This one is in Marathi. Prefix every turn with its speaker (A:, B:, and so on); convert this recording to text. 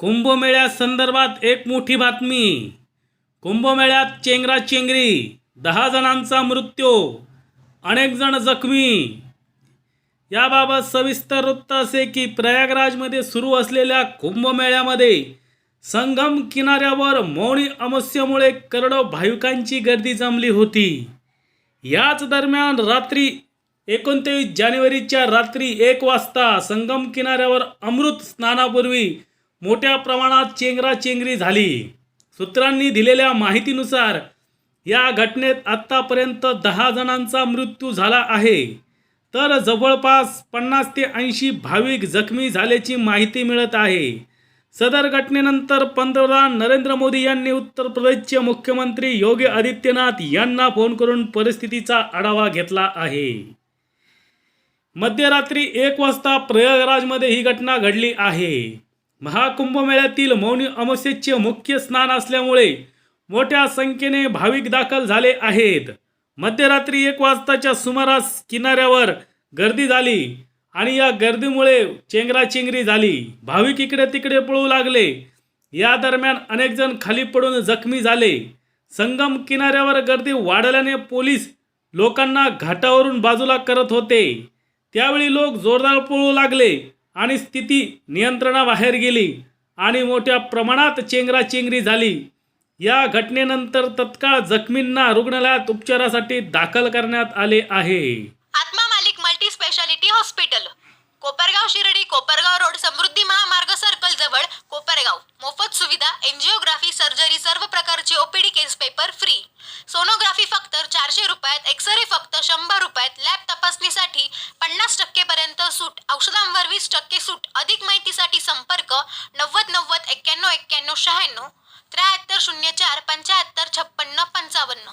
A: कुंभमेळ्यासंदर्भात एक मोठी बातमी. कुंभमेळ्यात चेंगराचेंगरी दहा जणांचा मृत्यू अनेक जण जखमी. याबाबत सविस्तर वृत्त असे की प्रयागराजमध्ये सुरू असलेल्या कुंभमेळ्यामध्ये संगम किनाऱ्यावर मौनी अमावस्येमुळे करडो भाविकांची गर्दी जमली होती. याच दरम्यान रात्री एकोणतेवीस जानेवारीच्या रात्री एक वाजता संगम किनाऱ्यावर अमृत स्नानापूर्वी मोठ्या प्रमाणात चेंगराचेंगरी झाली. सूत्रांनी दिलेल्या माहितीनुसार या घटनेत आत्तापर्यंत दहा जणांचा मृत्यू झाला आहे. तर जवळपास पन्नास ते ऐंशी भाविक जखमी झाल्याची माहिती मिळत आहे. सदर घटनेनंतर पंतप्रधान नरेंद्र मोदी यांनी उत्तर प्रदेशचे मुख्यमंत्री योगी आदित्यनाथ यांना फोन करून परिस्थितीचा आढावा घेतला आहे. मध्यरात्री एक वाजता प्रयागराजमध्ये ही घटना घडली आहे. महाकुंभमेळ्यातील मौनी अमावस्येचे मुख्य स्नान असल्यामुळे मोठ्या संख्येने भाविक दाखल झाले आहेत. मध्यरात्री एक वाजताच्या सुमारास किनाऱ्यावर गर्दी झाली आणि या गर्दीमुळे चेंगराचेंगरी झाली. भाविक इकडे तिकडे पळू लागले. या दरम्यान अनेक जण खाली पडून जखमी झाले. संगम किनाऱ्यावर गर्दी वाढल्याने पोलीस लोकांना घाटावरून बाजूला करत होते. त्यावेळी लोक जोरदार पळू लागले. आणि स्थिती नियंत्रणाबाहेर गेली आणि मोठ्या प्रमाणात चेंगराचेंगरी झाली. या घटनेनंतर तत्काळ जखमींना रुग्णालयात उपचारासाठी दाखल करण्यात आले आहे.
B: Atma Malik multi speciality hospital. Kopargaon Shirdi Kopargaon road Samruddhi Mahamarg circle जवळ कोपरगाव. मोफत सुविधा एन्जिओग्राफी सर्जरी सर्व प्रकारचे OPD case paper free. Sonography फक्त चारशे रुपयात एक्सरे फक्त शंभर रुपयात लॅब तपासणीसाठी सूट औषधांवर वीस टक्के सूट अधिक माहितीसाठी संपर्क नव्वद नव्वद एक्क्याण्णव एक्क्याण्णव शहाण्णव त्र्याहत्तर शून्य चार पंच्याहत्तर छप्पन्न पंचावन्न.